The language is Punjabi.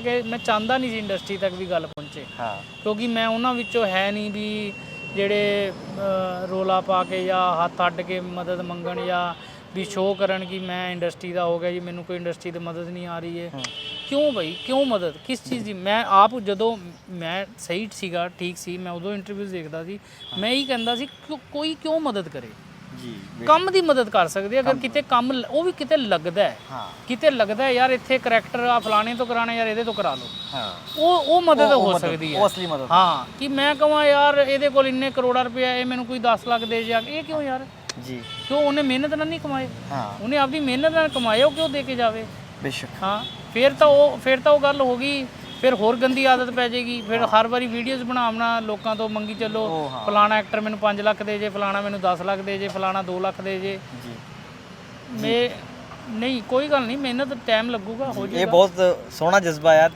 ਕਿ ਮੈਂ ਚਾਹੁੰਦਾ ਨਹੀਂ ਸੀ ਇੰਡਸਟਰੀ ਤੱਕ ਵੀ ਗੱਲ ਪਹੁੰਚੇ। ਹਾਂ। ਕਿਉਂਕਿ ਮੈਂ ਉਹਨਾਂ ਵਿੱਚੋਂ ਹੈ ਨਹੀਂ ਵੀ ਜਿਹੜੇ ਰੋਲਾ ਪਾ ਕੇ ਜਾਂ ਹੱਥ ਅੱਡ ਕੇ ਮਦਦ ਮੰਗਣ ਜਾਂ ਵੀ ਸ਼ੋਅ ਕਰਨ ਕਿ ਮੈਂ ਇੰਡਸਟਰੀ ਦਾ ਹੋ ਗਿਆ ਜੀ ਮੈਨੂੰ ਕੋਈ ਇੰਡਸਟਰੀ ਤੇ ਮਦਦ ਨਹੀਂ ਆ ਰਹੀ ਹੈ। ਕਿਉਂ ਬਈ? ਕਿਉਂ ਮਦਦ? ਕਿਸ ਚੀਜ਼ ਦੀ? ਮੈਂ ਆਪ ਜਦੋਂ ਮੈਂ ਸਹੀ ਸੀਗਾ ਠੀਕ ਸੀ ਮੈਂ ਉਦੋਂ ਇੰਟਰਵਿਊ ਦੇਖਦਾ ਸੀ ਮੈਂ ਹੀ ਕਹਿੰਦਾ ਸੀ ਕੋਈ ਕਿਉਂ ਮਦਦ ਕਰੇ? ਜੀ ਕੰਮ ਦੀ ਮਦਦ ਕਰ ਸਕਦੀ ਅਗਰ ਕਿਤੇ ਕੰਮ ਲ- ਉਹ ਵੀ ਕਿਤੇ ਲੱਗਦਾ ਹੈ। ਹਾਂ। ਕਿਤੇ ਲੱਗਦਾ ਹੈ ਯਾਰ ਇੱਥੇ ਕਰੈਕਟਰ ਆ ਫਲਾਣੇ ਤੋਂ ਕਰਾਣਾ ਯਾਰ ਇਹਦੇ ਤੋਂ ਕਰਾ ਲਓ। ਹਾਂ। ਉਹ ਉਹ ਮਦਦ ਹੋ ਸਕਦੀ ਹੈ। ਉਹ ਅਸਲੀ ਮਦਦ। ਹਾਂ ਕਿ ਮੈਂ ਕਹਾਂ ਯਾਰ ਇਹਦੇ ਕੋਲ ਇੰਨੇ ਕਰੋੜਾ ਰੁਪਇਆ ਇਹ ਮੈਨੂੰ ਕੋਈ 10 ਲੱਖ ਦੇ ਜਾ ਇਹ ਕਿਉਂ ਯਾਰ? ਜੀ। ਕਿਉਂ ਉਹਨੇ ਮਿਹਨਤ ਨਾਲ ਨਹੀਂ ਕਮਾਏ? ਹਾਂ। ਉਹਨੇ ਆਪਦੀ ਮਿਹਨਤ ਨਾਲ ਕਮਾਏ ਉਹ ਕਿਉਂ ਦੇ ਕੇ ਜਾਵੇ? ਬੇਸ਼ੱਕ। ਹਾਂ ਫਿਰ ਤਾਂ ਉਹ ਫਿਰ ਤਾਂ ਉਹ ਗੱਲ ਹੋ ਗਈ। ਫਿਰ ਹੋਰ ਗੰਦੀ ਆਦਤ ਪੈ ਜਾਏਗੀ ਫਿਰ ਹਰ ਵਾਰੀ ਵੀਡੀਓਜ਼ ਬਣਾਉਣਾ ਲੋਕਾਂ ਤੋਂ ਮੰਗੀ ਚੱਲੋ। ਫਲਾਣਾ ਐਕਟਰ ਮੈਨੂੰ 5 ਲੱਖ ਦੇ ਜੇ ਫਲਾਣਾ ਮੈਨੂੰ 10 ਲੱਖ ਦੇ ਜੇ ਫਲਾਣਾ 2 ਲੱਖ ਦੇ ਜੇ। ਜੀ। ਮੈਂ ਨਹੀਂ ਕੋਈ ਗੱਲ ਨਹੀਂ ਮਿਹਨਤ ਟਾਈਮ ਲੱਗੂਗਾ ਹੋ ਇਹ ਜਾਏਗਾ। ਬਹੁਤ ਸੋਹਣਾ ਜਜ਼ਬਾ ਆ।